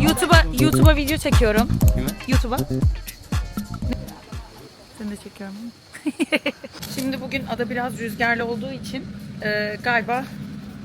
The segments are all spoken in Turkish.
YouTube'a YouTube'a video çekiyorum. YouTube'a. Seni de çekiyorum. Şimdi bugün ada biraz rüzgarlı olduğu için e, galiba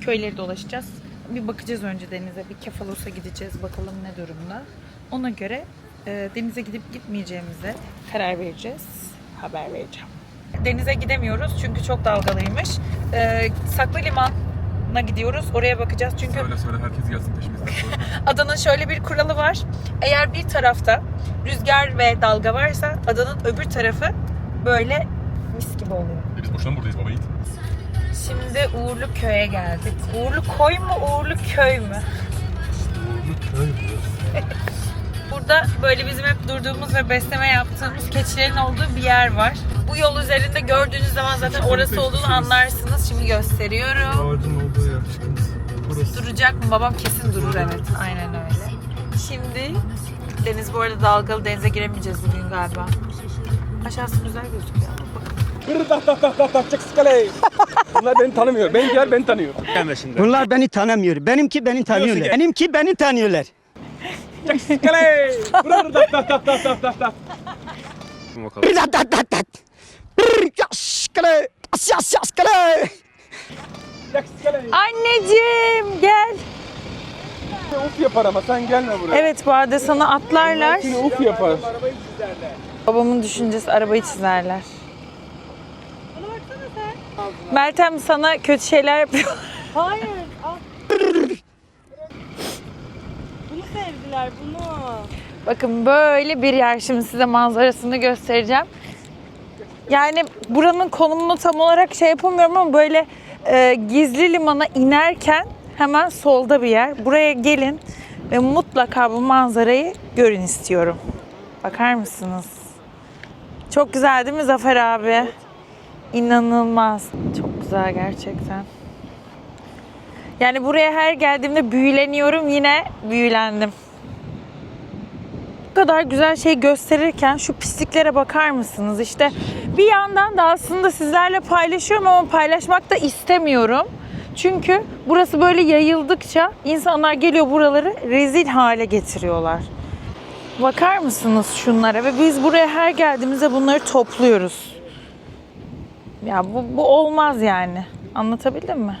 köyleri dolaşacağız. Bir bakacağız önce denize. Bir Kefalos'a gideceğiz. Bakalım ne durumda. Ona göre e, denize gidip gitmeyeceğimize karar vereceğiz. Haber vereceğim. Denize gidemiyoruz çünkü çok dalgalıymış. E, Saklı Liman'a gidiyoruz. Oraya bakacağız çünkü Söyle söyle herkes gelsin peşimizden. Adanın şöyle bir kuralı var. Eğer bir tarafta rüzgar ve dalga varsa adanın öbür tarafı böyle mis gibi oluyor. e biz boşuna buradayız baba Yiğit? Şimdi Uğurlu Köy'e geldik. Uğurlu Koy mu, Uğurlu Köy mü? Burada böyle bizim hep durduğumuz ve besleme yaptığımız keçilerin olduğu bir yer var. Bu yol üzerinde gördüğünüz zaman zaten orası olduğunu anlarsınız. Şimdi gösteriyorum. Ağacın olduğu yer çıkıntısı. Burası. Duracak mı? Babam kesin durur evet. Aynen öyle. Şimdi deniz bu arada dalgalı denize giremeyeceğiz bugün galiba. Aşağısı güzel gözüküyor. Bakın. Bunlar beni tanımıyor. Ben gel beni tanıyor. Bunlar beni tanımıyor. Benimki beni tanıyorlar. gel. Benimki beni tanıyorlar. Kale. Bir dat dat dat dat. Bir yaş kale. As yas yas. Anneciğim gel. Uf yapar ama sen gelme buraya. Evet bu arada sana atlarlar. Seni uf yapar. Babamın düşüncesi arabayı çizerler. Meltem sana kötü şeyler yapıyor. Hayır. al. Bunu sevdiler bunu. Bakın böyle bir yer şimdi size manzarasını göstereceğim. Yani buranın konumunu tam olarak şey yapamıyorum ama böyle e, gizli limana inerken hemen solda bir yer. Buraya gelin ve mutlaka bu manzarayı görün istiyorum. Bakar mısınız? Çok güzel değil mi Zafer abi? İnanılmaz. Çok güzel gerçekten. Yani buraya her geldiğimde büyüleniyorum yine büyülendim bu kadar güzel şey gösterirken şu pisliklere bakar mısınız? İşte bir yandan da aslında sizlerle paylaşıyorum ama paylaşmak da istemiyorum. Çünkü burası böyle yayıldıkça insanlar geliyor buraları rezil hale getiriyorlar. Bakar mısınız şunlara ve biz buraya her geldiğimizde bunları topluyoruz. Ya bu, bu olmaz yani. Anlatabildim mi?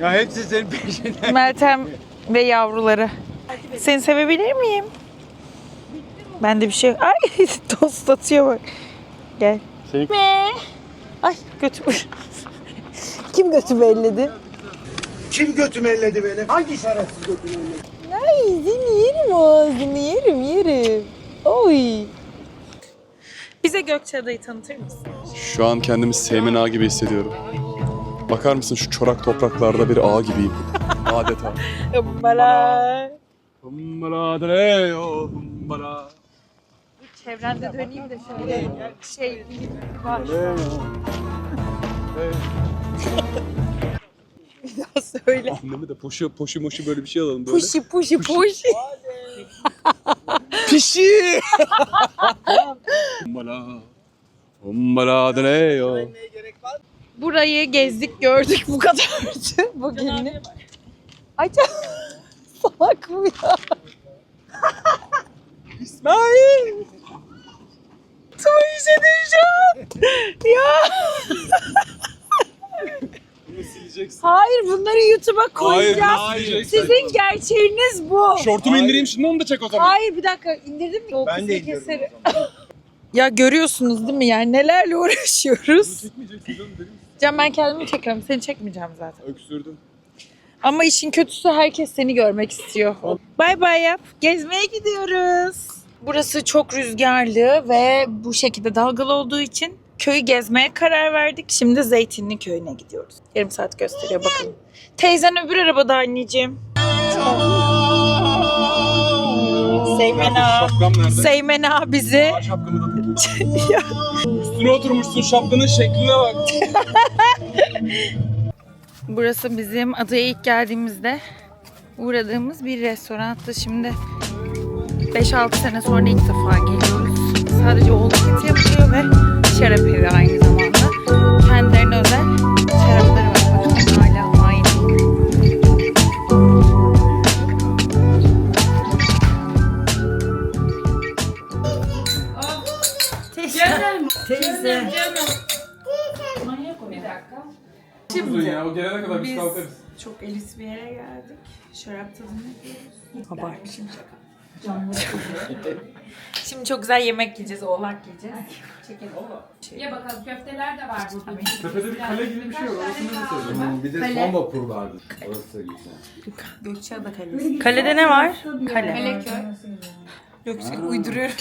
Ya hepsi senin peşinde. Meltem ve yavruları. Seni sevebilir miyim? Ben de bir şey... Ay tost atıyor bak. Gel. Seni- Me. Ay götüm. Kim götümü elledi? Kim götümü elledi benim? Hangi şerefsiz götümü elledi? Ay seni yerim ağzını yerim yerim. Oy. Bize Gökçeada'yı tanıtır mısın? Şu an kendimi Seymen Ağa gibi hissediyorum. Bakar mısın şu çorak topraklarda bir ağ gibiyim. Adeta. Bala. Humbara dreyo, humbara. Çevrende döneyim de şöyle şey var. Bir daha söyle. Anneme de poşu poşu moşu böyle bir şey alalım böyle. Puşi puşi puşi. Pişi! Humbara. Humbara dreyo. Burayı gezdik gördük bu kadardı bugünlük. Ay çok salak bu ya. İsmail. Tuğişe düşün. Ya. Hayır bunları YouTube'a Hayır, koyacağız. hayır. Sizin gerçeğiniz bu. Şortumu indireyim şimdi onu da çek o zaman. Hayır bir dakika indirdim mi? O Ben de indiriyorum keserim. Ya görüyorsunuz değil mi yani nelerle uğraşıyoruz. Çekmeyeceksin canım dedim. Can ben kendimi çekiyorum seni çekmeyeceğim zaten. Öksürdüm. Ama işin kötüsü herkes seni görmek istiyor. Bay bay yap. Gezmeye gidiyoruz. Burası çok rüzgarlı ve bu şekilde dalgalı olduğu için köyü gezmeye karar verdik. Şimdi Zeytinli köyüne gidiyoruz. Yarım saat gösteriyor bakalım. Teyzen öbür arabada anneciğim. Seymen. Şapkam nerede? Seymen ağa bizi Aa, şapkamı da takayım. Üstüne oturmuşsun şapkanın şekline bak. Burası bizim adaya ilk geldiğimizde uğradığımız bir restorantı. Şimdi 5-6 sene sonra ilk defa geliyoruz. Sadece oğlum eti yapılıyor ve şarap evi aynı zamanda. Kendilerine Elit bir yere geldik. Şarap tadını yapıyoruz. Abartmışım Şimdi çok güzel yemek yiyeceğiz, oğlak yiyeceğiz. Ya bakalım köfteler de var burada. Tepede bir kale gibi bir şey var. Orasını da söyleyeyim. Bir de son vapur vardı. Orası da güzel. Gökçeada Kalesi. Kalede ne var? Kale. Meleköy. Gökçe uyduruyorum.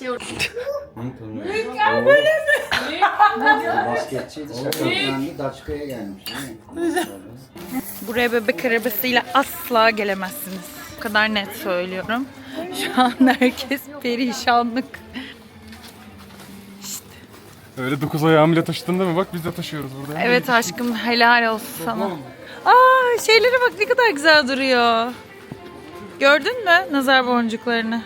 Hı, tanıyorum. böyle mi? Basketçiydi. Şakaklandı. Daçka'ya gelmiş değil mi? Buraya bebek arabasıyla asla gelemezsiniz. Bu kadar net söylüyorum. Şu an herkes perişanlık. Öyle dokuz ayağımla taşıdın değil mi? Bak biz de taşıyoruz burada. Evet aşkım helal olsun sana. Aa şeylere bak ne kadar güzel duruyor. Gördün mü nazar boncuklarını?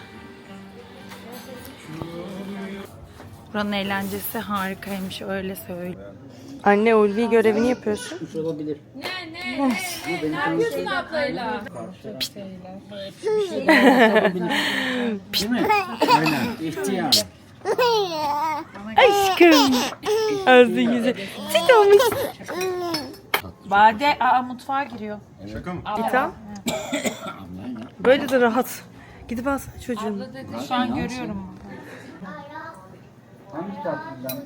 Buranın eğlencesi harikaymış öyle söyleyeyim. Anne ulvi görevini yapıyorsun. Olabilir. Ne ne? Ne, ne yapıyorsun ablayla? Mi? Aynen. İhtiyar. Aşkım. Ağzı güzel. Süt olmuş. Bade aa mutfağa giriyor. Şaka mı? Tamam. Böyle de rahat. Gidip alsana çocuğunu. Şu an görüyorum. Hangi tatlıdan?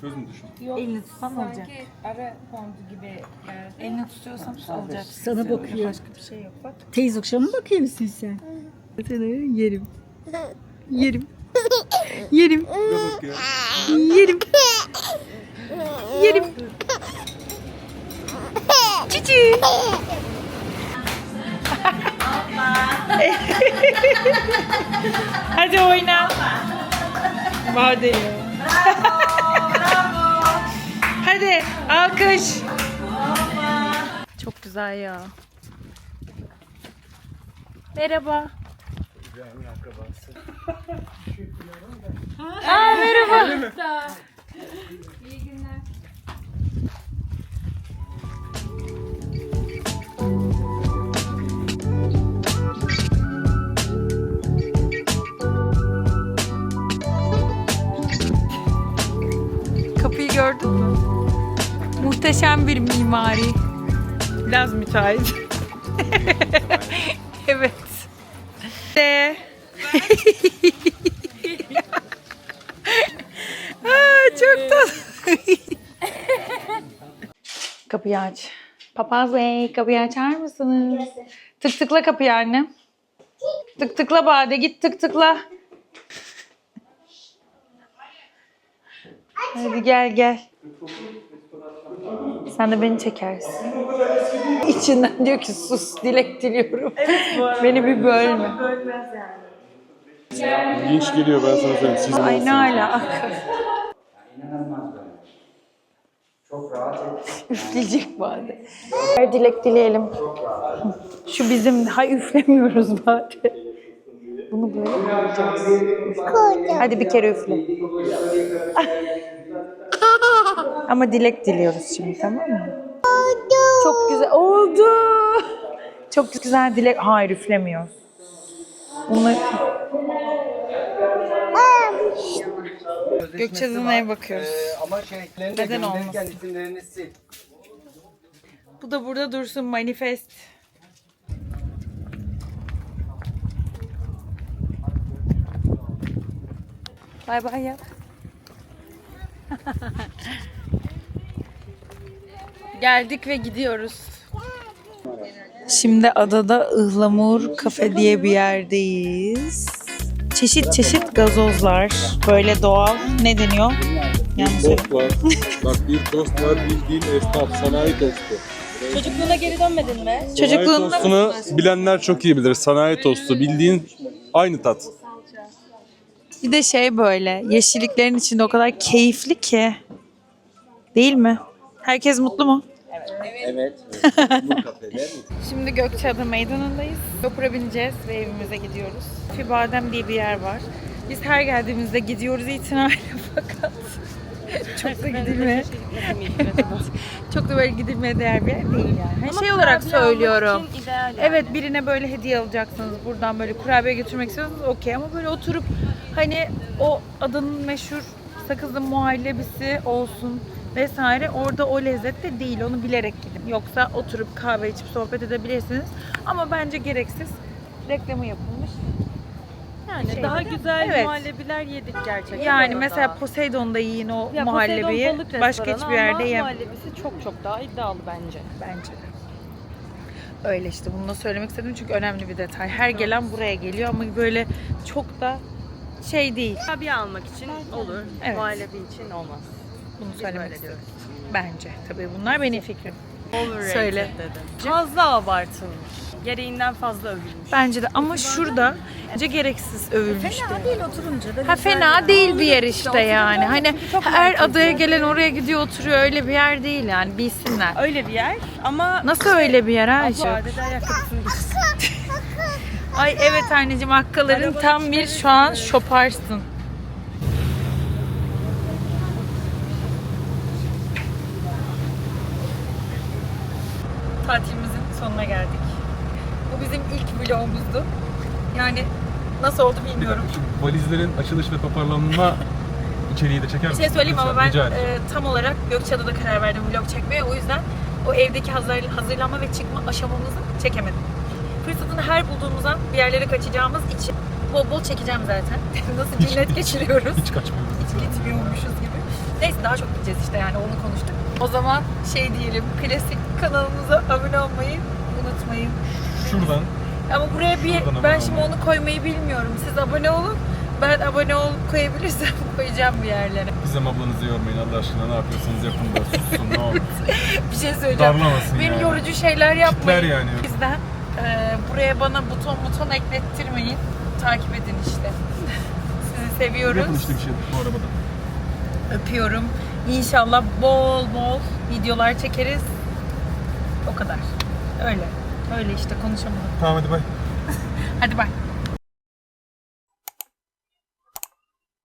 Köz mü düşün? Elini tutsan olacak. Sanki ara kondu gibi geldi. Elini tutuyorsam olacak. Sana bakıyor. Başka bir şey yok bak. Teyze okşamı bakıyor musun sen? Seni yerim. Yerim. Yerim. Yerim. Yerim. Cici. Hadi oyna. Bade. Hadi alkış. Çok güzel ya. Merhaba. İyi günler. Kapıyı gördün mü? Muhteşem bir mimari. Biraz müteahhit. evet. De. Aa, çok tatlı. kapıyı aç. Papaz Bey kapıyı açar mısınız? Tık tıkla kapıyı anne. Tık tıkla Bade git tık tıkla. Hadi gel gel. Sen de beni çekersin. İçinden diyor ki sus dilek diliyorum. Beni bir bölme. İlginç geliyor ben sana söyleyeyim. Siz Ay ne alaka. Çok rahat et. Üfleyecek bari. Her dilek dileyelim. Şu bizim hay üflemiyoruz bari. Bunu böyle mi yapacağız? Hadi bir kere üfle. Ama dilek diliyoruz şimdi tamam mı? Oldu. Çok güzel. Oldu. Çok güzel dilek. Hayır üflemiyor. Bunu... Gökçeada'ya bakıyoruz. Ama şey, Neden olmasın? isimlerini sil. Bu da burada dursun manifest. Bay bay yap. Geldik ve gidiyoruz. Şimdi adada Ihlamur Kafe diye bir yerdeyiz. Çeşit çeşit gazozlar. Böyle doğal. Ne deniyor? Yanlış söyledim. var. Bak bir tost var bildiğin esnaf sanayi tostu. Çocukluğuna geri dönmedin mi? Çocukluğunda Sanayi tostunu bilenler çok iyi bilir. Sanayi tostu bildiğin aynı tat. Bir de şey böyle yeşilliklerin içinde o kadar keyifli ki. Değil mi? Herkes mutlu mu? Evet. Şimdi Gökçeada Meydanı'ndayız. Vapura bineceğiz ve evimize gidiyoruz. Fibadem diye bir yer var. Biz her geldiğimizde gidiyoruz itinayla fakat çok da gidilmeye çok da böyle gidilmeye değer bir yer değil yani. Hani şey olarak söylüyorum. Evet birine böyle hediye alacaksınız buradan böyle kurabiye götürmek istiyorsanız okey ama böyle oturup hani o adanın meşhur sakızlı muhallebisi olsun vesaire orada o lezzet de değil onu bilerek gidin. Yoksa oturup kahve içip sohbet edebilirsiniz ama bence gereksiz reklamı yapılmış. Yani Şey, daha güzel evet. muhallebiler yedik gerçekten. Yani mesela Poseidon'da yiyin o Ya muhallebiyi. Poseidon Başka hiçbir yerde yem. muhallebisi çok çok daha iddialı bence. Bence de. Öyle işte bunu da söylemek istedim çünkü önemli bir detay. Her gelen buraya geliyor ama böyle çok da şey değil. Kurabiye almak için olur. Evet. Muhallebi için olmaz. Bunu Biz söylemek öyle istedim. Bence. Tabii bunlar benim fikrim. Overrated Söyle. dedim. Fazla abartılmış. Gereğinden fazla övülmüş. Bence de ama şurada bence gereksiz övülmüş. Fena değil oturunca da Ha fena değil bir yer işte yani. Hani çok her merkezde. adaya gelen oraya gidiyor oturuyor öyle bir yer değil yani bilsinler. Öyle bir yer ama Nasıl öyle bir yer ha? bu adede ayakkabısını giysin. Ay evet anneciğim hakkaların tam bir şu an şoparsın. Tatilimizin sonuna geldik. Bu bizim ilk vlogumuzdu. Yani nasıl oldu bilmiyorum. Valizlerin açılış ve toparlanma içeriği de çeker Bir şey söyleyeyim ama ben Rica e, tam olarak Gökçeada'da karar verdim vlog çekmeye. O yüzden o evdeki hazır, hazırlanma ve çıkma aşamamızı çekemedim. Fırsatını her bulduğumuz an bir yerlere kaçacağımız için bol bol çekeceğim zaten. Nasıl cinnet geçiriyoruz. Hiç kaçmıyoruz. Hiç gitmiyormuşuz gibi. Neyse daha çok gideceğiz işte yani onu konuştuk. O zaman şey diyelim klasik kanalımıza abone olmayı unutmayın. Şuradan Ama buraya bir Şuradan ben şimdi onu koymayı bilmiyorum. Siz abone olun. Ben abone ol koyabilirsem koyacağım bir yerlere. Gizem ablanızı yormayın Allah aşkına ne yapıyorsanız yapın da sussun ne olur. Bir şey söyleyeceğim. Darlamasın Beni yani. yorucu şeyler yapmayın. Kitler yani. O yüzden e, buraya bana buton buton eklettirmeyin. Takip edin işte. Sizi seviyoruz. Yapın işte bir şey bu arabada. Öpüyorum. İnşallah bol bol videolar çekeriz. O kadar. Öyle. Öyle işte konuşamadım. Tamam hadi bay. Hadi bye.